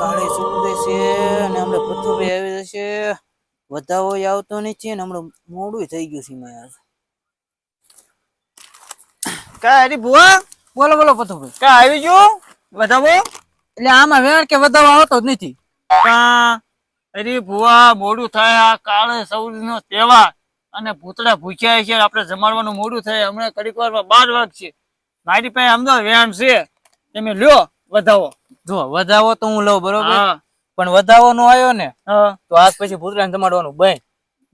કાળી સુકદે છે અને હમણાં પથ્થુભાઈ આવી જશે. વધાવો આવતો નથી ને હમણાં મોડું થઈ ગયું છે યાર. કા અરે ભુવા? બોલો બોલો પથ્થુભાઈ કાય આવી ગયો? વધાવો એટલે આમાં વેર કે વધાવો આવતો જ નથી. કા? અરે ભુવા મોડું થાય આ કાળે સૌનો તહેવાર. અને ભૂતળા ભૂખ્યા છે આપણે જમાડવાનું મોડું થાય. હમણાં કડીક વારમાં બાર વાગશે. મારી પાસે અમદાવાદ વ્યાયામ વેણ છે. તમે લ્યો. વધાવો. જો વધાવો તો હું લઉં બરોબર? પણ વધાવો નો આવ્યો ને તો આજ પછી ભૂતરાને જમાડવાનું બંધ.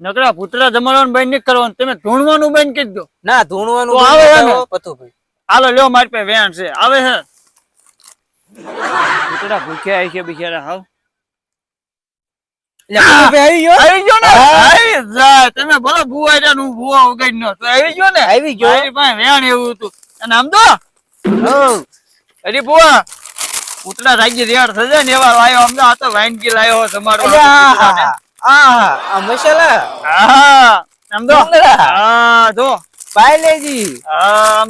નકરા ભૂતળા જમાડવાનું બંધ નહીં કરવાનું. તમે ધૂણવાનું બંધ કરી દો. ના ધૂણવાનું આવે હાલો લ્યો મારી પાસે વેણ છે. આવે હે. ભૂતળા ભૂખ્યા છે બિચારા હાવ. આવી ગયો? ને? આવી તમે ભલે ભૂવા રહ્યા હું ભૂવા ઉગાડી નો આવી ગયો ને? આવી ગયો. વેણ એવું હતું. અને આમ તો? અરે ભૂવા ઉતરા રાગી રેડ થશે ને એવા લાયો અમને આ તો વાનગી લાયો તમારો. આ આ આ આ મસાલા. હા આમ હા જો. પાર્લેજી હા આમ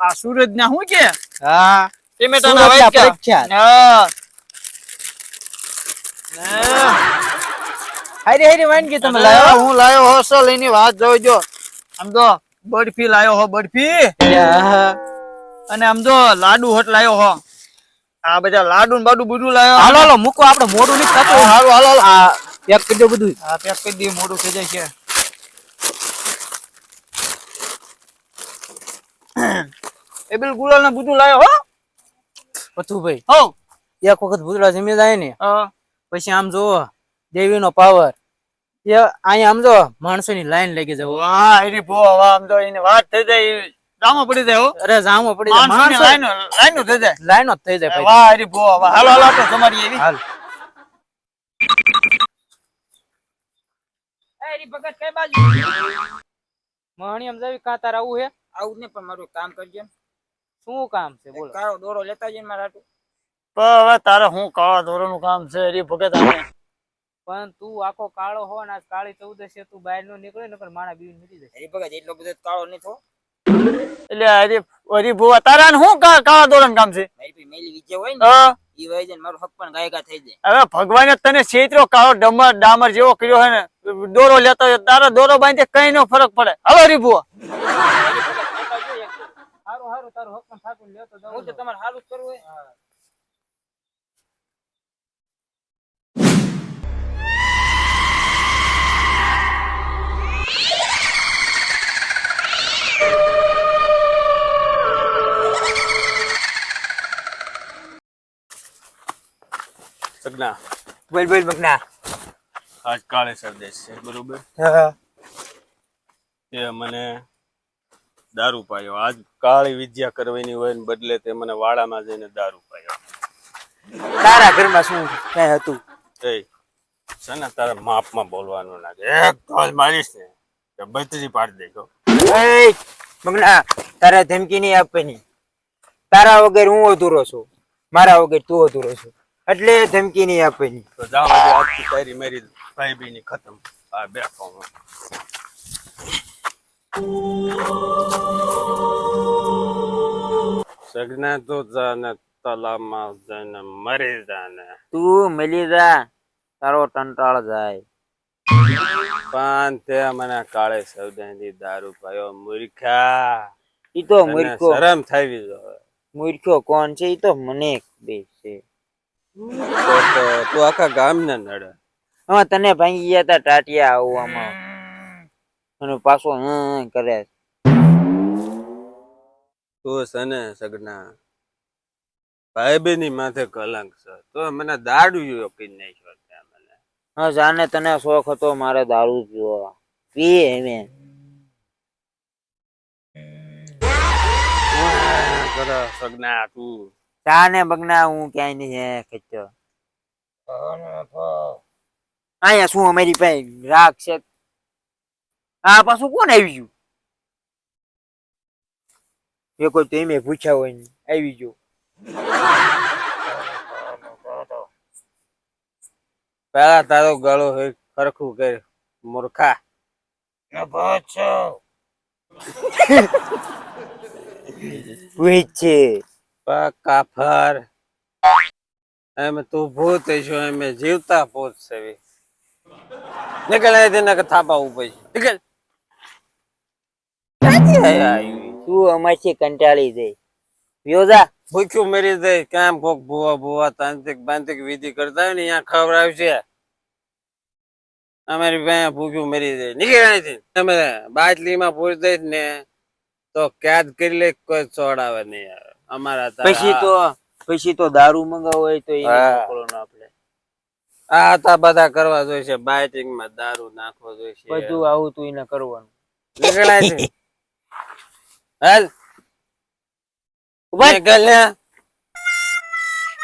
આ સૂરજ ના શું કે? હા. હા. હારી હારી વાનગી તમે લાયો? હું લાયો હો અસલ એની વાત જોજો આમ તો બરફી લાયો હો બરફી. અને આમ તો લાડુ હટ લાયો હો. આ બધા લાડુ ને બાડુ બધું લાયો હાલો હાલો મૂકો આપણે મોડું નહીં થતું. હાલો હાલો. આ પેક કરી દો બધું હા પેક કરી દઈએ મોડું થઈ જાય છે. એ બિલ ગુલાલ ને બધું લાવ્યો હો. પથુભાઈ હો. એક વખત ભૂતળા જમી જાય ને હા. પછી આમ જોવો દેવીનો પાવર. એ અહીંયા આમ જો માણસો ની લાઈન લાગી જવું. હા એની ભો આમ જો એની વાત થઈ જાય જામો પડી જાય હો. અરે જામો પડી જાય. માણસો લાઈનો લાઈનો થઈ જાય. લાઈનો જ થઈ જાય ભાઈ. વાહ એની ભો વાહ હાલો હાલો તો તમારી એવી. હાલ. એરી ભગત કઈ બાજુ? મહણી આમ જાવી કાં તાર આવું હે? આવું ને પણ મારું કામ કરજે શું કામ છે બોલો. કાળો દોરો લેતા જઈને મારા હાટુ. પણ હવે તારે હું કાળા દોરાનું કામ છે એરી ભગત આપણે પણ તું આખો કાળો હો ને આજ કાળી ચૌદશે તું બહાર નો નીકળે ને પણ મારા બીવી નીકળી જશે. હરી ભગત એટલો બધો કાળો નહીં થો એટલે હરી હરી ભુવા તારા ને શું કાળા દોરાનું કામ છે? મારી પાસે મેલી વિજય હોય ને હા. ઈ વહી જાય ને મારું હક પણ ગાયકા થઈ જાય. હવે ભગવાને તને છેતરો કાળો ડમર ડામર જેવો કર્યો છે ને દોરો લેતો હોય તારા દોરો બાંધે કઈ નો ફરક પડે. હવે હરી ભુવા. હારું હારું તારું હક પણ લેતો હું તો તમારે સારું કરવું સગના બોલ બોલ મગના. આજ કાળે સરદેશ છે બરોબર? તે મને દારૂ પાયો. આજ કાળી વિદ્યા કરવાની હોય ને બદલે તે મને વાડામાં જઈને દારૂ પાયો. તારા ઘરમાં શું કઈ હતું? એ સના તારા માપમાં બોલવાનું નાખે એક ધોલ મારીશ ને તો બત્રી પાડી દેજો. મગના તારે ધમકી નહીં આપવાની. તારા વગર હું અધૂરો છું. મારા વગર તું અધૂરો છું. એટલે ધમકી નહીં આપવાની તો જાઓ આજે આજથી તારી મારી સાહેબી ની ખતમ. આ બેઠો સગના તો જાને તલામાં જઈને મરી જાને. તું મળી જા તારો ટંટાળ જાય. પણ તે મને કાળે સૌદાની દારૂ પાયો મૂર્ખા. ઈ તો મૂર્ખો. શરમ થઈ જો મૂર્ખો કોણ છે? ઈ તો મને બે છે તો આખા ગામને નડે. હા, તને ભાંગી ગયા તા ટાટિયા આવવામાં અને પાછો હં કરે તું છે ને સગના ભાઈબેની માથે કલંક છે. તો મને દારૂ યોકી નાખ્યો ત્યાં મને. હા, જાને તને શોખ હતો, મારે દારૂ પીવો. પી એમે. સગના તું. જાને બગના હું ક્યાંય નહીં હે ખેંચો અહીંયા શું અમારી પાસે રાખ છે? આ પાછું કોણ આવી ગયું? એ કોઈ તો એમે પૂછ્યા હોય ને આવી ગયું. પેલા તારો ગળો હોય ખરખું કર મૂર્ખા. પૂછ છે. કાફર એમ તું ભૂત છો એમ જીવતા ભૂત છે. નીકળ અહીંથી નકર થાપા ઉપર નીકળ? તું અમારથી કંટાળી જાય યોજા ભૂખ્યું મરી જાય. કેમ કોક ભૂવા ભૂવા તાંત્રિક બાંત્રિક વિધિ કરતા હોય ને અહીંયા ખવડાવશે. અમારી પાસે ભૂખ્યું મરી જાય. નીકળ અહીંથી. તમે બાટલીમાં પૂરી દઈશ ને તો કેદ કરી લે કોઈ ચોડાવે નહીં આવે. અમારા પછી તો પછી તો દારૂ મંગાવો હોય તો એ આપણે. આ હતા બધા કરવા જોઈશે બાઇટિંગમાં દારૂ નાખવો જોઈશે. બધું આવું તું એને કરવાનું. નીકળાય છે. હાલ. ઊભા નીકળ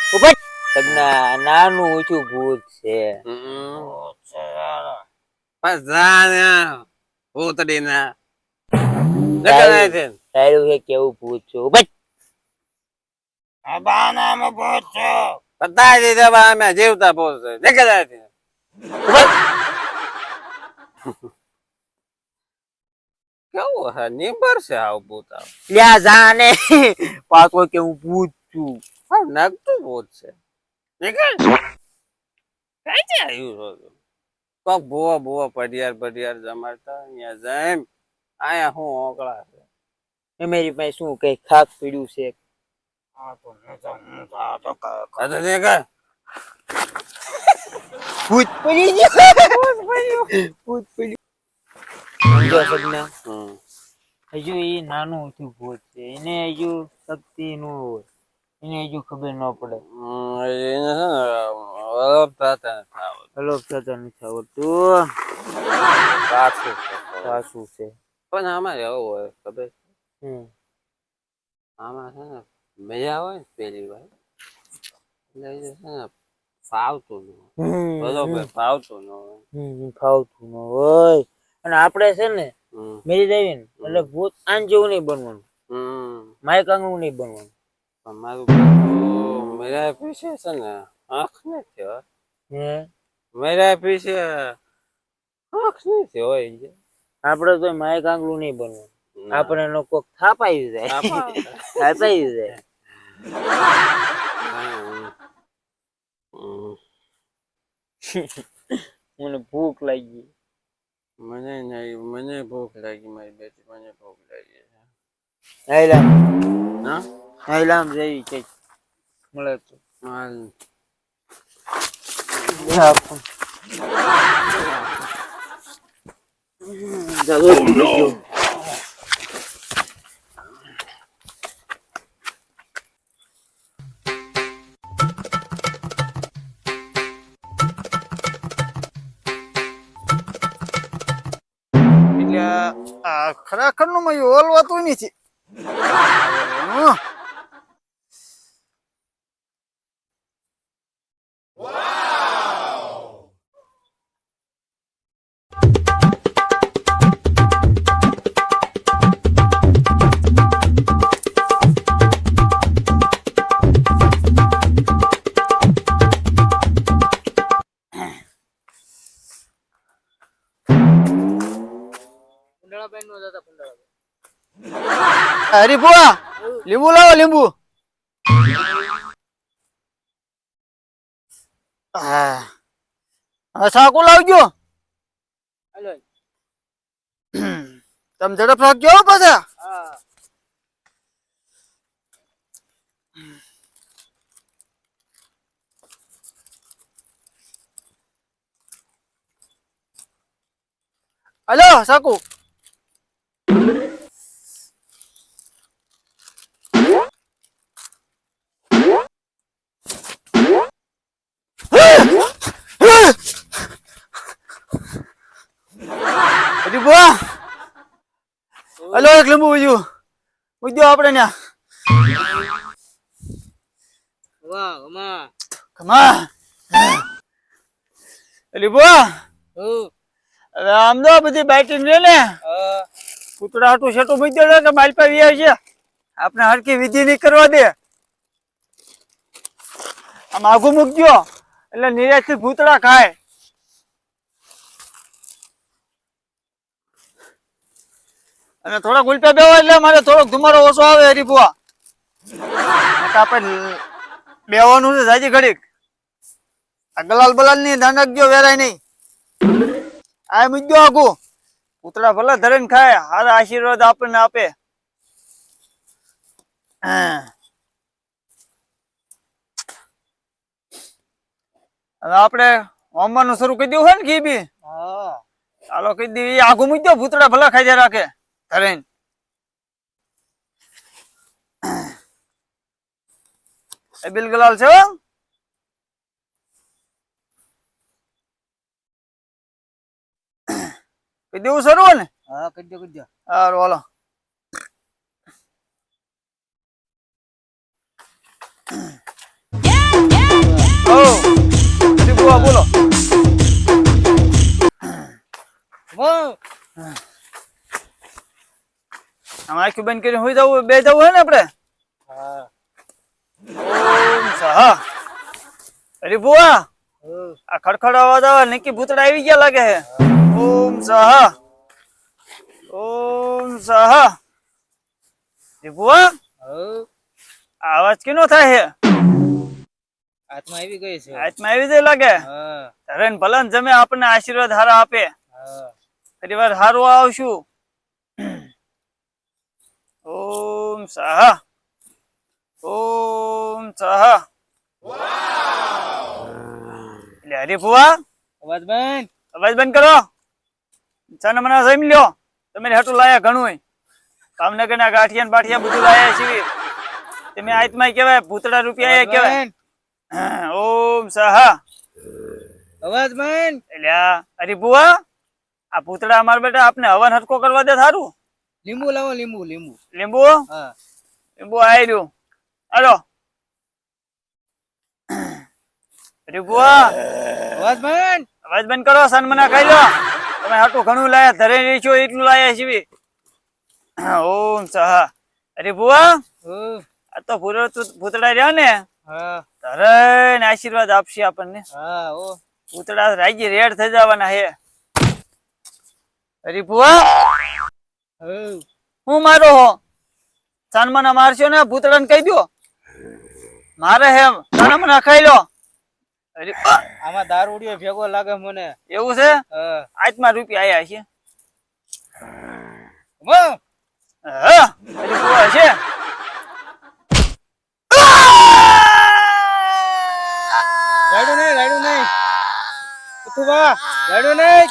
ઊભા નાનું ઊંચું ભૂત છે. હમ. બસ જા ને ના તારું છે. કેવું ભૂત છે? ઊભા બતાવી દીધા બા અમે જીવતા પહોંચે નીકળ અહીંથી કેવું હે? નીબર છે આવું ભૂત લ્યા જા પાછો કે હું ભૂત છું. નગતું ભૂત છે. નીકળ ક્યાંથી આવ્યું છો કોક ભૂવો ભૂવો પડિયાર પડિયાર જમાડતા અહીંયા જેમ આયા હું ઓકળા છે. મારી પાસે શું કઈ ખાક પીડ્યું છે? ભૂત પડી ગયું ભૂત હમ. હજુ એ નાનું ઊંચું ભૂત છે એને હજુ શક્તિ ન હોય એને હજુ ખબર ન પડે એને છે ને અલગ થતા નથી થતા નથી આવડતું પાછું સાસુ છે પણ આમાં હોય ખબર આમાં છે ને મજા હોય ને પેલી વાર? એટલે ને ફાવતું ન બરોબર ફાવતું ન હોય. ફાવતું ન હોય. અને આપણે છે ને મેરી દેવી ને એટલે ભૂત આન જેવું નહીં બનવાનું. માયક આંગણું નહીં બનવાનું. બધું મેરા પીછે છે ને આંખ ને હે. મેરા પીછે આંખ નથી હોય આપણે તો માયક આંગણું નહીં બનવાનું. આપણે કોક થાપાઈ જાય. થાપાઈ જાય. મને ભૂખ લાગી. મને નહીં મને ભૂખ લાગી મારી બેટી મને ભૂખ લાગી છે. હાઈલામ હા? હાઈલામ જેવી કંઈક મળે તો. હાલ. એટલે મય ઓલવાતું નથી. હમ. હરી ભુવા લીંબુ લાવો લીંબુ હા હવે સાકુ લાવજો તમે ઝડપ રાખજો હો પાછા હલો સાકુ હજી બુઆ હલો એક લીંબુ બીજું ઉદ્યો આપણે ત્યાં વાહ કમા આમ તો બધી બેટિંગ રે ને. કૂતરા હાટું શેટું મૂકી દે કે મારી પાસે આવી છે. આપણે હરકી વિધિ નહીં કરવા દે. આમ આઘું મૂકજો. એટલે નિરાશથી ભૂતળા ખાય. અને થોડાક ઉલટા બેવા એટલે મારે થોડોક ધુમારો ઓછો આવે હરી બુઆ આપણે બેવાનું છે સાજી ઘડીક. આ ગલાલ બલાલની નાનકજો વેરાય નહીં આ મૂકજો આખું. પૂતળા ભલે ધરણ ખાય હારા આશીર્વાદ આપણને આપે. હા. હવે આપણે હોમવાનું શરૂ કરી દેવું હોય ને ઘી બી? હા. ચાલો કહી દઈએ આગું મૂકજો ભૂતળા ભલે ખાઈ રાખે. ધરીને એ બિલ ગલાલ છે હો? કહી દેવું શરૂ ને હા કરી દો કરી દો સારું હાલો ઓ હરી બુઆ બોલો વાહ આમ આખી બંધ કરીને હોઈ જવું બે જવું હોય ને આપણે? હા. અરે બુઆ આ ખડખડ અવાજ આવે નિકી ભૂતડા આવી ગયા લાગે હે ઓમ સહ. ઓમ સહ. રે બુઆ આ અવાજ કેનો થાય છે? આત્મા આવી ગઈ છે. આત્મા આવી જાય લાગે? હા. ધરેન ભલન જમે આપણને આશીર્વાદ હારા આપે. હા. ફરી વાર હારું આવશું. ઓમ સહા. ઓમ સહા. એટલે હરી અવાજ બંધ. અવાજ બંધ કરો. ચાના મને જમી લ્યો. તમે હેઠું લાયા ઘણું કામનગર ના ગાંઠિયા ને બાઠિયા બધું લાયા છીએ. તમે આત્મા કેવાય ભૂતડા રૂપિયા કેવાય ઓમ સહા. અવાજ બંધ. એટલે આ અરે આ ભૂતડા અમારા બેટા આપને હવન હટકો કરવા દે થારું. લીંબુ લાવો લીંબુ લીંબુ. લીંબુ? હા. લીંબુ આવી રહ્યું. હાલો. અરે અવાજ બંધ. અવાજ બંધ કરો સન્મના ખાઈ લો તમે હાટું ઘણું લાયા ધરે રહી છો એટલું લાયા છીએ ઓમ સહા. અરે બુઆ આ તો ભૂરો ભૂતડા રહ્યા ને? ધરે ને આશીર્વાદ આપશે આપણને. હા ઓ. ભૂતડા રાજી રેડ થઈ જવાના હે. અરે બુઆ હો મારો હો સાનમાના મારશો ને ભૂતડાને કહી દો મારે હે સાનમાના ખાઈ લો. આમાં દારૂડિયો ભેગો લાગે મને. એવું છે? આજમાં રૂપિયા આયા છે. છે. રાડું નહીં રાડું નહીં. ઉઠુબા રાડું નહીં.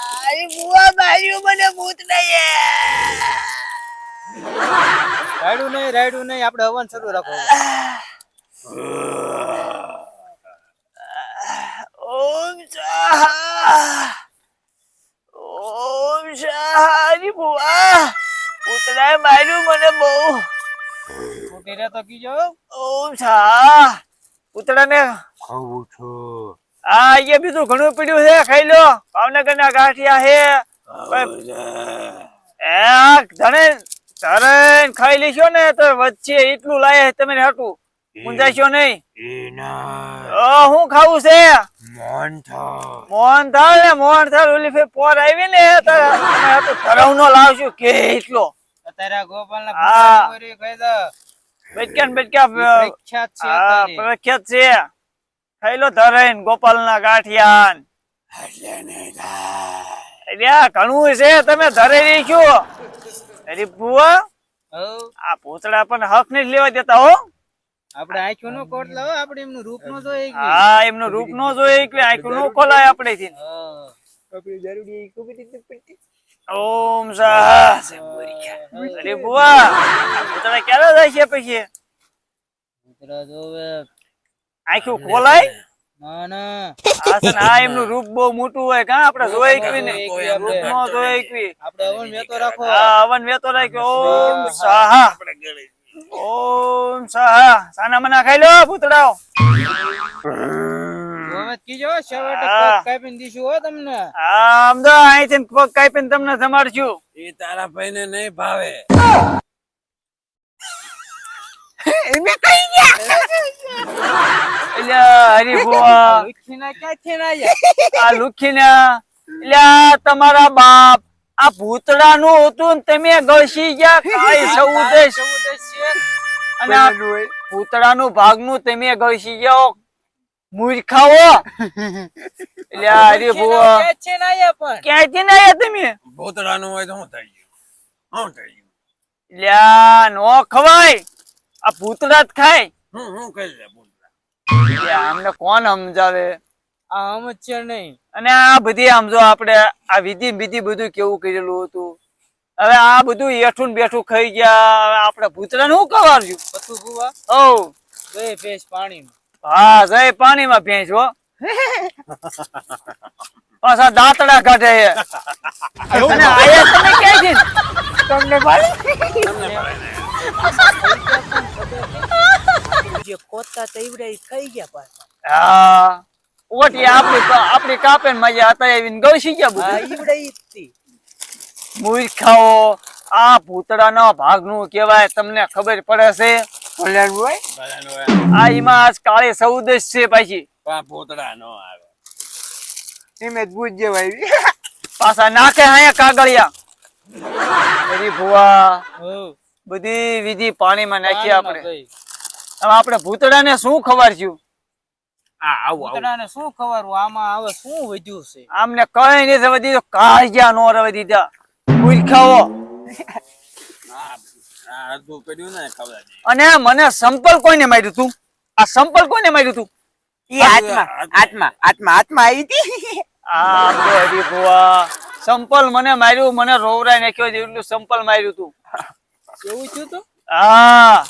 રાડું નહીં રાડું નહીં આપણે હવન શરૂ રાખો. ઓમ શાહ ઓમ શાહ અરે બુઆ ભૂતડાએ માર્યું મને બહુ. ખોટી રે તો કીજો. ઓમ શાહ પૂતળાને ખાવું છું. આ અહીંયા બીજું ઘણું પડ્યું છે ખાઈ લો. ભાવનગર ના ગાંઠિયા છે. ધણે ધરે ખાઈ લેશો ને તો વચ્ચે એટલું લાય તમે હાટું. મુંજાશો નહીં. હું ખાવું છે? મોહન થાળ. ને મોહન થાળ ઓલી ફેર પોર આવી ને ધરાવ નો લાવશું. કે એટલો. અત્યારે ગોપાલ ના હા. બેટક્યા બેટક્યા પ્રખ્યાત છે. હા ધરેન છે ગોપાલ ના ગાંઠિયા ઘણું છે તમે ધરે રહીશો અરે હઉ. આ ભૂતડા પણ હક નહીં લેવા દેતા હો. આપણે આંખો નો કોટ લાવો આપણે એમનું રૂપ નો જોઈએ કે હા એમનું રૂપ નો જોઈએ કે આંખું નો ખોલાય આપણે થી. ઓમ સાહ. અરે બુઆ આ ક્યારે જાય છે પછી? જોવે. આંખું ખોલાય? તમને ના આ છે ને આ એમનું રૂપ બહુ મોટું હોય કા? આપણે જોઈ એકવી ને? જોઈ એકવી. રૂપ નો જોઈ એકવી આપણે હવન વેતો રાખો હા હવન વેતો રાખ્યો ઓમ સાહા ઓમ સાહા સાના મના ખાઈ લો ભૂતડાઓ હવે કીજો છેવટે હા. પગ કાપીને દીશું હો તમને આમ તો અહીંથી પગ કાપીને તમને જમાડશું એ તારા ભાઈને નહીં ભાવે. એટલે હરી બુઆ લુખીના ક્યાંથી ના આયા? આ લુખીના એટલે તમારા બાપ આ ભૂતડા નું હતું ને તમે ગળસી ગયા કાઈ સૌદેશ. અને આ ભૂતડા નું ભાગનું તમે ગળસી ગયો. મૂર્ખાઓ. એટલે અરે બુઆ ક્યાંથી ના આવ્યા તમે? ભૂતડાનું હોય તો શું થઈ ગયું. શું થઈ ગયું. લ્યા નો ખવાય. આ જ ખાય? હું હું કહી દે ભૂતડા આમને કોણ સમજાવે? આ આમ જ છે નહીં. અને આ બધી સમજો આપણે આ વિધિ વિધિ બધું કેવું કરેલું હતું? હવે આ બધું એઠું ને બેઠું ખાઈ ગયા. હવે આપણે ભૂતડાને શું કરવાનું પતું ભૂવા? ઓ જય ભેંસ પાણીમાં. હા જય પાણીમાં ભેંસ હો. પાછા દાંતડા કાઢે છે. અને આયા તમે ક્યાંથી? તમને જે કોતા તૈવડા ખાઈ ગયા પાછા હા ઓટી આપણી આપણી કાપે ને મજા હતા એવી ગળસી ગયા બધું ઈવડા ઈ જ તી. મૂર્ખાઓ આ ભૂતડાના ભાગનું કહેવાય તમને ખબર પડે છે? આ એમાં આજ કાળી સૌદેશ છે પાછી આ ભૂતડા નો આવે એમે જ ભૂત જેવાય પાછા નાખે અહીંયા કાગળિયા ભુવા. બધી વિધિ પાણીમાં નાખી આપણે. હવે આપણે ભૂતડાને શું ખવાડશું આ આવું આવું. શું ખવારવું આમાં હવે શું વધ્યું છે? આમને કઈ નહીં રવા દીધું કાળિયા નો રવા દીધા. મૂર્ખાઓ આ આ અડધું પડ્યું ને ખબર અને મને સંપલ કોઈને માર્યું તું? આ સંપલ કોઈને માર્યું તું? ઈ આત્મા આત્મા આત્મા આત્મા આવી હતી. આ તો ભુવા સંપલ મને માર્યું મને રોવરાય નાખ્યો છે એટલું સંપલ માર્યું તું. એવું થયું તો? હા.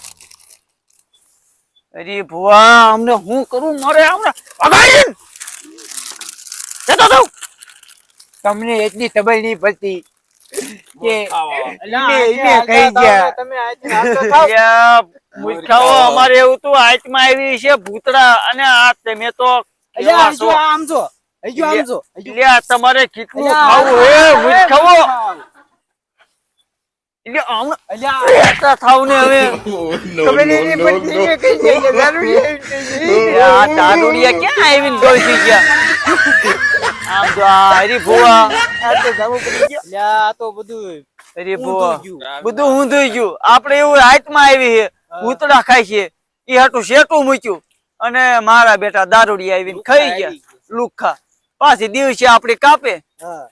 અરે ભુવા અમને હું કરું? મારે હમણાં ભગાઈ જતો જાઉં. તમને એટલી ખબર નહીં પડતી કે કહી ગયા. મૂર્ખાઓ અમારે એવું તો આત્મા આવી છે ભૂતડા અને આ તમે તો છો? આમ તમારે કેટલું ખાવું હે મૂર્ખાઓ. બધું હરી ભુવા ઊંધું ગયું. બધું ઊંધું ગયું. આપણે એવું રાતમાં આવી છે. ભૂતડા ખાય છે. એ હાટું શેટું મૂક્યું. અને મારા બેટા દારૂડી આવીને ખાઈ ગયા. લુખા. પાછી દિવસે આપણે કાપે. હા.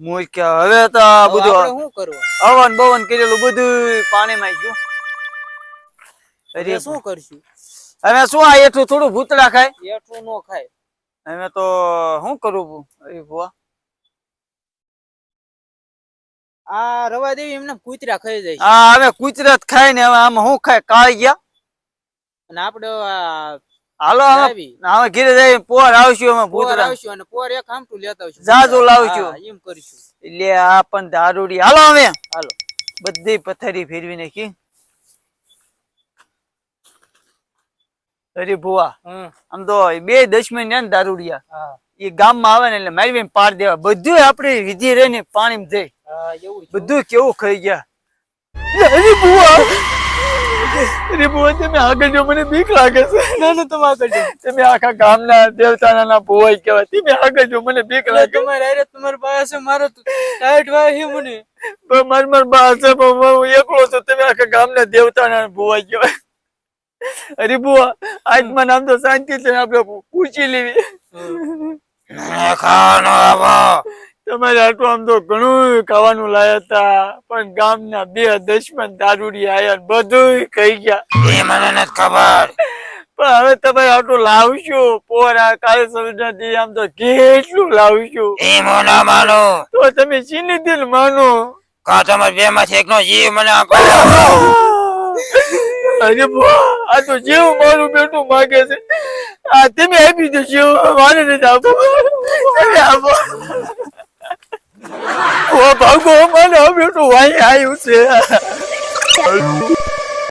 મૂક્યા હવે તો બધું શું કરવું હવન બવન કરેલું બધું પાણીમાં ગયું અરે શું કરશું? હવે શું આ એઠું થોડું ભૂતડા ખાય? એઠું નો ખાય. હવે તો શું કરવું અરે ભુવા. આ રવા દેવી એમને કૂતરા ખાઈ જાય હા હવે કુચરત ખાય ને હવે આમાં શું ખાય? કાળ ગયા અને આપણે આ હાલો હવે. ઘીરે જઈ પોર આવશું અમે પોર આવશું અને પોર એક આમટું લેતા આવશું. જાજુ લાવશું. એમ કરીશું. એટલે આ પણ દારૂડી. હાલો હવે હાલો. બધી પથ્થરી ફેરવી નાખી. અરે ભુવા. હમ, આમ તો બે દશમન ને દારૂડિયા. એ ગામમાં આવે ને એટલે મારી પાર દેવા. બધું આપડે વિધિ રહી ને પાણી માં બધું કેવું ખાઈ ગયા. અરે ભુવા. અરે ભુવા તમે આગળ જો મને બીક લાગે છે. ના ના તમે આગળ જો તમે આખા ગામના દેવતાના ના ભુવા કહેવાય તમે આગળ જો મને બીક લાગે. તમારે હારે તમારી પાસે મારો ટાઈટ વાય છે મને. માર પણ હું એકલો છું તમે આખા ગામના દેવતાના ભુવા કહેવાય. અરે ભુવા આજ નામ તો શાંતિ છે આપણે પૂછી લેવી. આવો તમારે આટલું આમ તો ઘણું ખાવાનું લાયા હતા પણ ગામના બે દશમન દારૂડી આયા બધું કહી ગયા. એ મને નથી ખબર. પણ હવે તમે આટલું લાવશું? પોરા કાલે સમજાતી આમ તો કેટલું લાવશું? એ મોના માનો. તો તમે ચીની દિલ માનો. કા તમારે બે માંથી એકનો જીવ મને આપો અરે આ તો જીવ મારું બેટું માગે છે. આ તમે આપી દો જીવ મારે નથી આપો. તમે આપો ઓ ભાગો મને બેટું વાઈ આવ્યું છે